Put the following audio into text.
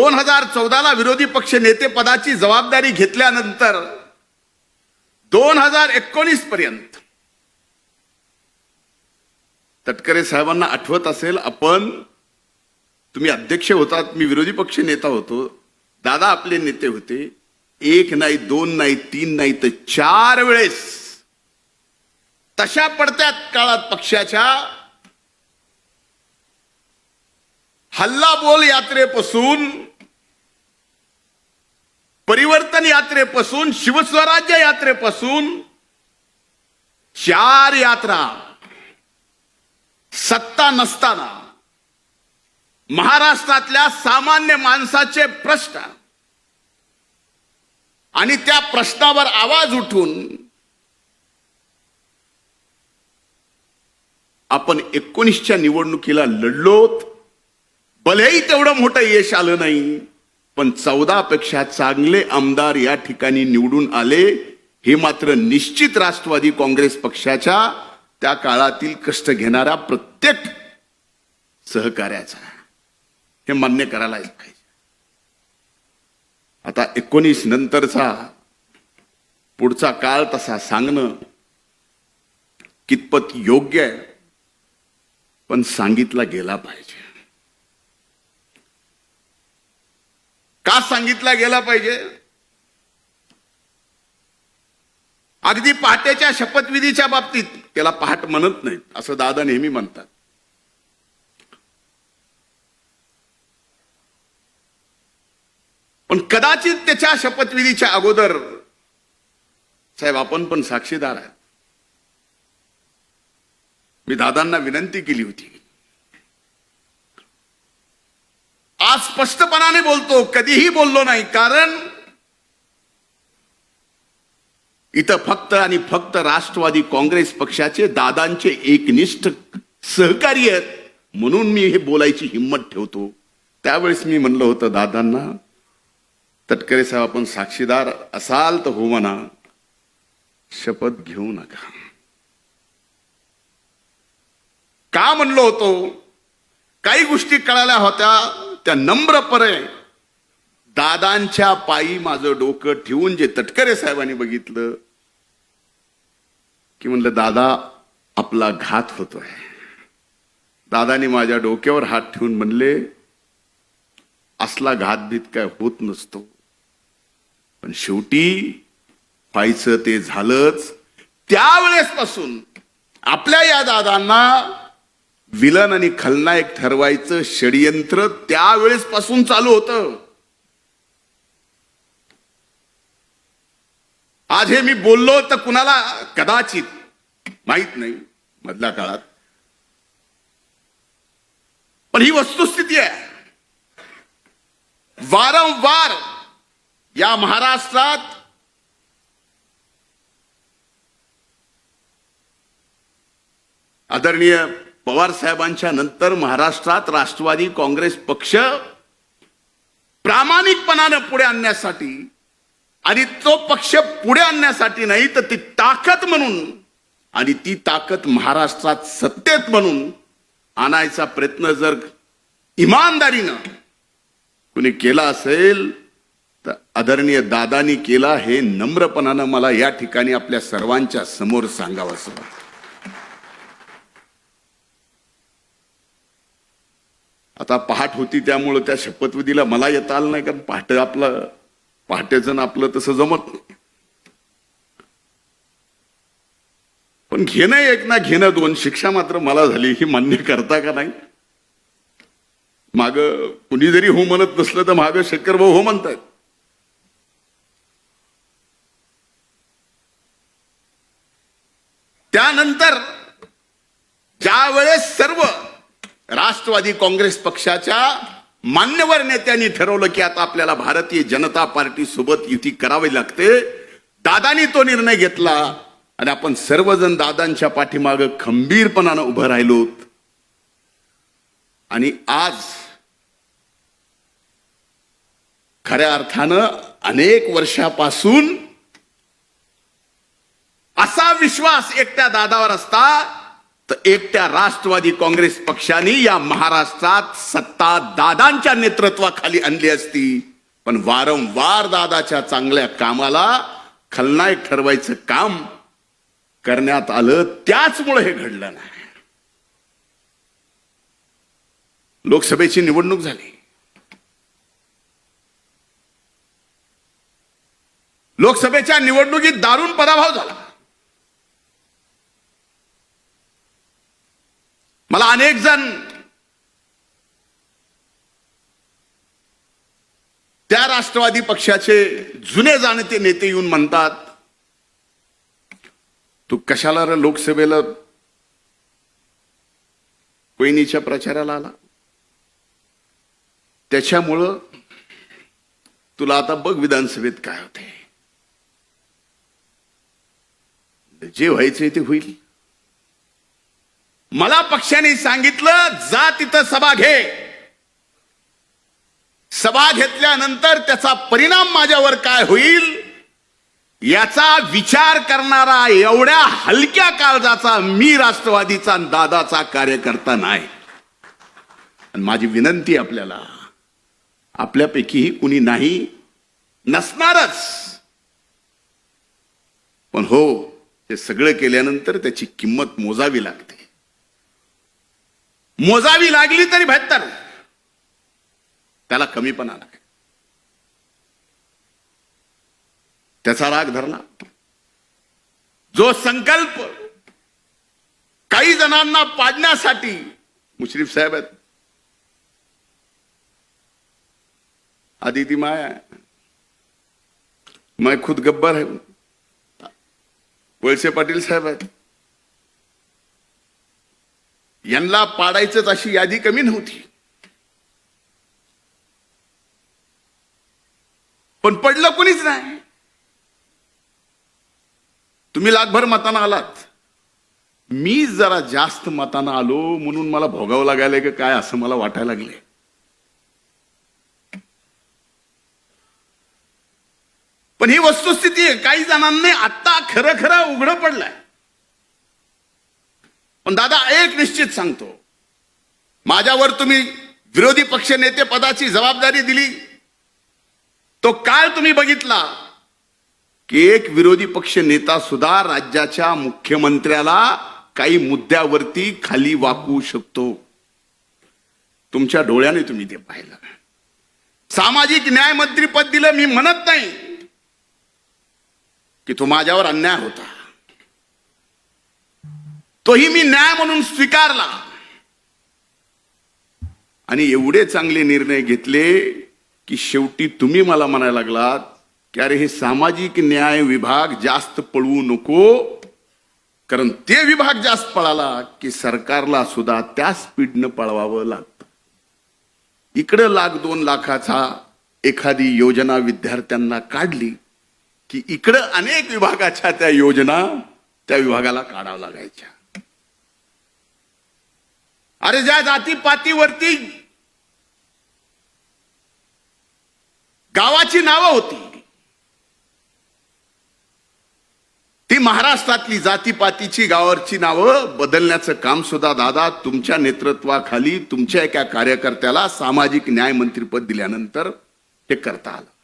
दोन हजार चौदाला विरोधी पक्ष नेते पदाची जबाबदारी घेतल्यानंतर दोन हजार एकोणीस पर्यंत तटकरे साहेबांना आठवत असेल आपण तुम्ही अध्यक्ष होतात मी विरोधी पक्ष नेता होतो दादा आपले नेते होते एक नाही दोन नाही तीन नाही तर चार वेळेस तशा पडत्यात काळात पक्षाच्या हल्ला बोल यात्रेपासून परिवर्तन यात्रेपासून शिवस्वराज्य यात्रेपासून चार यात्रा सत्ता नसताना महाराष्ट्रातल्या सामान्य माणसाचे प्रश्न आणि त्या प्रश्नावर आवाज उठून आपण एकोणीसच्या निवडणुकीला लढलोत. भलेही तेवढं मोठं यश आलं नाही पण चौदा पेक्षा चांगले आमदार या ठिकाणी निवडून आले हे मात्र निश्चित राष्ट्रवादी काँग्रेस पक्षाच्या त्या काळातील कष्ट घेणाऱ्या प्रत्येक सहकार्याचा. हे मान्य करायलाच पाहिजे. आता एकोणीस नंतरचा पुढचा काळ तसा सांगणं कितपत योग्य आहे पण सांगितला गेला पाहिजे. का सांगितला गेला पाहिजे? अगदी पहाटेच्या शपथविधीच्या बाबतीत त्याला पहाट म्हणत नाहीत असं दादा नेहमी म्हणतात. पण कदाचित त्याच्या शपथविधीच्या अगोदर साहेब आपण पण साक्षीदार आहात. मी दादांना विनंती केली होती. आज स्पष्टपणाने बोलतो कधीही बोललो नाही कारण इथं फक्त आणि फक्त राष्ट्रवादी काँग्रेस पक्षाचे दादांचे एकनिष्ठ सहकारी आहेत म्हणून मी हे बोलायची हिंमत ठेवतो. त्यावेळेस मी म्हणलं होतं दादांना तटकरे साहेब आपण साक्षीदार असाल तर हो म्हणा शपथ घेऊ नका. का म्हणलो होतो? काही गोष्टी कळाल्या होत्या. त्या नम्रपणे दादांच्या पायी माझं डोकं ठेवून जे तटकरे साहेबांनी बघितलं की म्हणलं दादा आपला घात होतोय. दादानी माझ्या डोक्यावर हात ठेवून म्हणले असला घातभीत काय होत नसतो. पण शेवटी पाहिचं ते झालंच. त्यावेळेस पासून आपल्या या दादांना विलन आणि खलनायक ठरवायचं षडयंत्र त्यावेळेस पासून चालू होतं. आज हे मी बोललो तर कुणाला कदाचित माहीत नाही मधल्या काळात. पण ही वस्तुस्थिती आहे. वारंवार या महाराष्ट्रात आदरणीय पवार साहेबांच्या नंतर महाराष्ट्रात राष्ट्रवादी काँग्रेस पक्ष प्रामाणिकपणानं पुढे आणण्यासाठी आणि तो पक्ष पुढे आणण्यासाठी नाही तर ती ताकद म्हणून आणि ती ताकद महाराष्ट्रात सत्तेत म्हणून आणायचा प्रयत्न जर इमानदारीनं कुणी केला असेल तर आदरणीय दादानी केला हे नम्रपणानं मला या ठिकाणी आपल्या सर्वांच्या समोर सांगावं असं आता पहाट होती त्यामुळं त्या शपथविधीला मला येता आलं नाही कारण पहाटे आपलं पहाटेचं ना आपलं तसं जमत नाही. पण घेणं एक ना घेणं दोन शिक्षा मात्र मला झाली ही मान्य करता का नाही? माग कुणी जरी हो म्हणत नसलं तर माग शेतकर भाऊ हो म्हणतात. त्यानंतर ज्या वेळेस सर्व राष्ट्रवादी काँग्रेस पक्षाच्या मान्यवर नेत्यांनी ठरवलं की आता आपल्याला भारतीय जनता पार्टी सोबत युती करावी लागते. दादानी तो निर्णय घेतला आणि आपण सर्वजण दादांच्या पाठीमाग खंबीरपणानं उभं राहिलो आणि आज खऱ्या अर्थानं अनेक वर्षापासून असा विश्वास एकट्या दादावर असता तर एकट्या राष्ट्रवादी काँग्रेस पक्षाने या महाराष्ट्रात सत्ता दादांच्या नेतृत्वाखाली आणली असती. पण वारंवार दादाच्या चांगल्या कामाला खलनायक ठरवायचं काम करण्यात आलं त्याचमुळे हे घडलं नाही. लोकसभेची निवडणूक झाली. लोकसभेच्या निवडणुकीत दारुण पराभव झाला. मला अनेक जण त्या राष्ट्रवादी पक्षाचे जुने जाणते नेते येऊन म्हणतात तू कशाला रे लोकसभेला कोयनीच्या प्रचाराला आला? त्याच्यामुळं तुला आता बघ विधानसभेत काय होते जे व्हायचंय ते होईल. मला पक्षाने सांगितलं जा तिथं सभा घे. सभा घेतल्यानंतर त्याचा परिणाम माझ्यावर काय होईल याचा विचार करणारा एवढ्या हलक्या काळजाचा मी राष्ट्रवादीचा दादाचा कार्यकर्ता नाही. आणि माझी विनंती आपल्याला आपल्यापैकीही कुणी नाही नसणारच. पण हो ते सगळं केल्यानंतर त्याची किंमत मोजावी लागते. मोजावी लागली तरी बेहत्तर त्याला कमीपणा लागेल त्याचा राग धरला. जो संकल्प काही जणांना पाडण्यासाठी मुश्रीफ साहेब आहेत. आदिती माया मैं खुद गब्बर है वळसे पाटील साहेब आहेत. यांना पाडायचंच अशी यादी कमी नव्हती. पण पडलं कोणीच नाही. तुम्ही लाखभर मताना आलात. मी जरा जास्त मताना आलो म्हणून मला भोगावं लागायला की काय असं मला वाटायला लागले पण ही वस्तुस्थिती आहे काही जणांनी आता खरं खरं उघडं पडलंय. पण दादा एक निश्चित सांगतो. माझ्यावर तुम्ही विरोधी पक्ष नेते पदाची जबाबदारी दिली. तो काळ तुम्ही बघितला की एक विरोधी पक्ष नेता सुद्धा राज्याच्या मुख्यमंत्र्याला काही मुद्द्यावरती खाली वाकू शकतो. तुमच्या डोळ्याने तुम्ही ते पाहिलं. सामाजिक न्यायमंत्री पद दिलं मी म्हणत नाही की तो माझ्यावर अन्याय होता. तोही मी न्याय म्हणून स्वीकारला. आणि एवढे चांगले निर्णय घेतले की शेवटी तुम्ही मला म्हणायला लागलात की अरे हे सामाजिक न्याय विभाग जास्त पळवू नको कारण ते विभाग जास्त पळाला की सरकारला सुद्धा त्या स्पीडनं पळवावं लागतं. इकडं लाख दोन लाखाचा एखादी योजना विद्यार्थ्यांना काढली की इकडं अनेक विभागाच्या त्या योजना त्या विभागाला काढाव्या लागायच्या. अरे ज्या जातीपातीवरती गावाची नावं होती ती महाराष्ट्रातली जातीपातीची गावावरची नावं बदलण्याचं काम सुद्धा दादा तुमच्या नेतृत्वाखाली तुमच्या एका कार्यकर्त्याला सामाजिक न्याय मंत्रीपद दिल्यानंतर हे करता आलं.